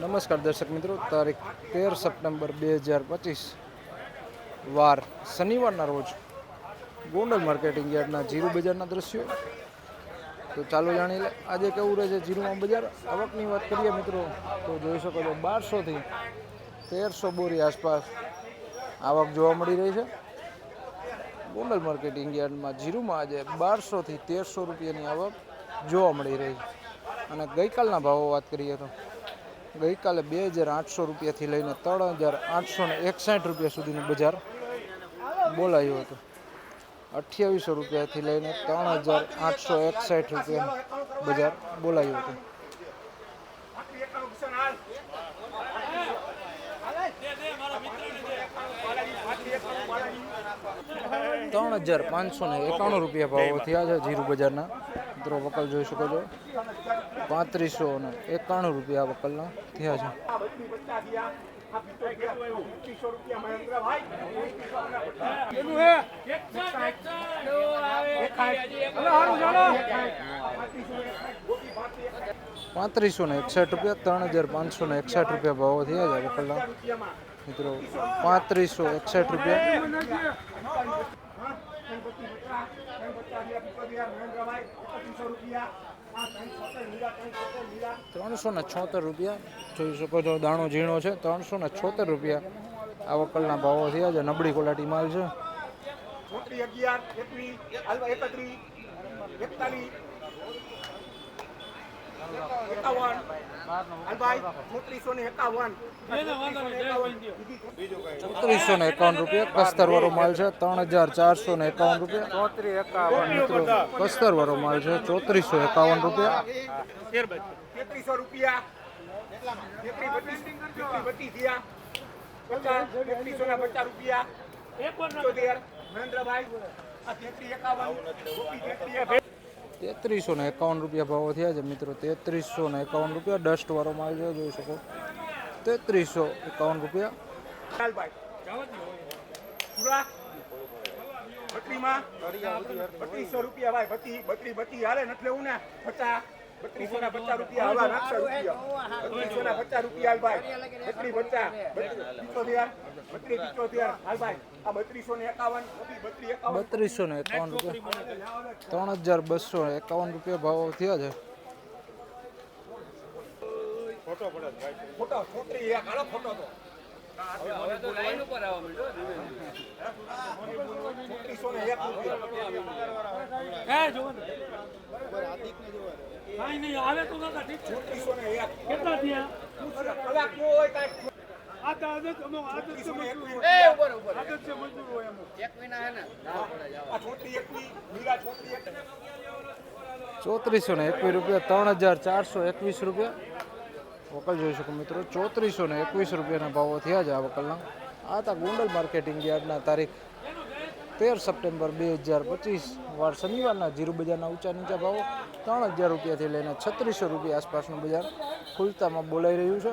નમસ્કાર દર્શક મિત્રો, તારીખ તેર સપ્ટેમ્બર બે હજાર પચીસ વાર શનિવારના રોજ ગોંડલ માર્કેટિંગ યાર્ડના જીરુ બજારના દ્રશ્યો. તો ચાલો જાણી લે, આજે કેવું રહે છે જીરુમાં બજાર? આવકની વાત કરીએ મિત્રો, તો જોઈ શકો છો બારસોથી તેરસો બોરી આસપાસ આવક જોવા મળી રહી છે. ગોંડલ માર્કેટિંગ યાર્ડમાં જીરુમાં આજે બારસોથી તેરસો રૂપિયાની આવક જોવા મળી રહી છે. અને ગઈકાલના ભાવો વાત કરીએ તો ગઈકાલે બે હજાર આઠસો રૂપિયાથી લઈને ત્રણ હજાર આઠસો ને એકસાઠ રૂપિયા સુધીનું બજાર બોલાયું હતું. અઠ્યાવીસો રૂપિયાથી લઈને ત્રણ હજાર આઠસો એકસાઠ રૂપિયાનું બજાર બોલાયું હતું. ત્રણ હજાર પાંચસો ને એકાણું રૂપિયા ભાવો થયા છે જીરું બજારના. મિત્રો, વકલ જોઈ શકો છો. પાંત્રીસો ને એકાણું રૂપિયા વકલના થયા છે. પાંત્રીસો ને એકસઠ રૂપિયા, ત્રણ હજાર પાંચસો ને એકસઠ રૂપિયા ભાવો થયા છે વકલના. મિત્રો, પાંત્રીસો એકસઠ રૂપિયા. ત્રણસો ને છોતેર રૂપિયા. જોઈ શકો છો દાણો ઝીણો છે ત્રણસો ને છોતેર રૂપિયા. આ વકલના ભાવો થયા છે નબળી ક્વોલિટી માલ છે. એકત્રીસ એકતાલીસ એકાવન. હાલભાઈ ચોત્રીસો ને એકાવન. ચોત્રીસો ને એકાવન રૂપિયા. કસ્તર વાળો માલ છે ત્રણ હજાર ચારસો ને એકાવન રૂપિયા. મિત્રો કસ્તર વાળો માલ છે ચોત્રીસો એકાવન રૂપિયા. તેત્રીસો રૂપિયા. બત્રીસ ના પચાસ રૂપિયા. મહેન્દ્રભાઈ આ એકાવન. તેત્રીસ ને એકાવન રૂપિયા ભાવો થયા છે મિત્રો. તેત્રીસો ને એકાવન રૂપિયા ડસ્ટ વાળો માલ છે, જોઈ શકો. તેત્રીસો એકાવન રૂપિયા. બત્રીસો રૂપિયા ભાઈ બત્રી બત્રી બત્રી હાલે, નથી લેવું ને. પચાસ. બત્રીસો ના પચાસ રૂપિયા હવા નાખશો રૂપિયા. બત્રીસો ના પચાસ રૂપિયા હાલ ભાઈ. બત્રી પચાસ. પિચોતેર. બત્રી પિચોતેર. હાલ ભાઈ. આ બત્રીસો ને એકાવન બત્રી એકાવન. બત્રીસો ને એકાવન રૂપિયા. ત્રણ હજાર બસો એકાવન રૂપિયા ભાવ થયા છે. ફોટો છોકરી એક હાલો ફોટો તો. છત્રીસો ને. એક રૂપિયા નહીં આવે તો કાકા ઠીક છે. છત્રીસો ને એક. કેટલા થયા? કલાક નો હોય કાંઈ. આ તો આદત અમુક આદત છે મજૂર. હોય. આદત છે મજૂર હોય અમુક આ છોકરી એકવી મીરા છોકરી એક. ચોત્રીસો ને એકવીસ રૂપિયા ત્રણ હજાર ચારસો એકવીસ રૂપિયા. વકલ જોઈ શકો મિત્રો ચોત્રીસો ને એકવીસ રૂપિયાના ભાવો થયા છે આ વકલના. આ તા ગોંડલ માર્કેટિંગ યાર્ડના તારીખ તેર સપ્ટેમ્બર બે હજાર પચીસ, વાર શનિવારના જીરુ બજારના ઊંચા નીચા ભાવો ત્રણ હજાર રૂપિયાથી લઈને છત્રીસો રૂપિયા આસપાસનું બજાર ખુલતામાં બોલાઈ રહ્યું છે.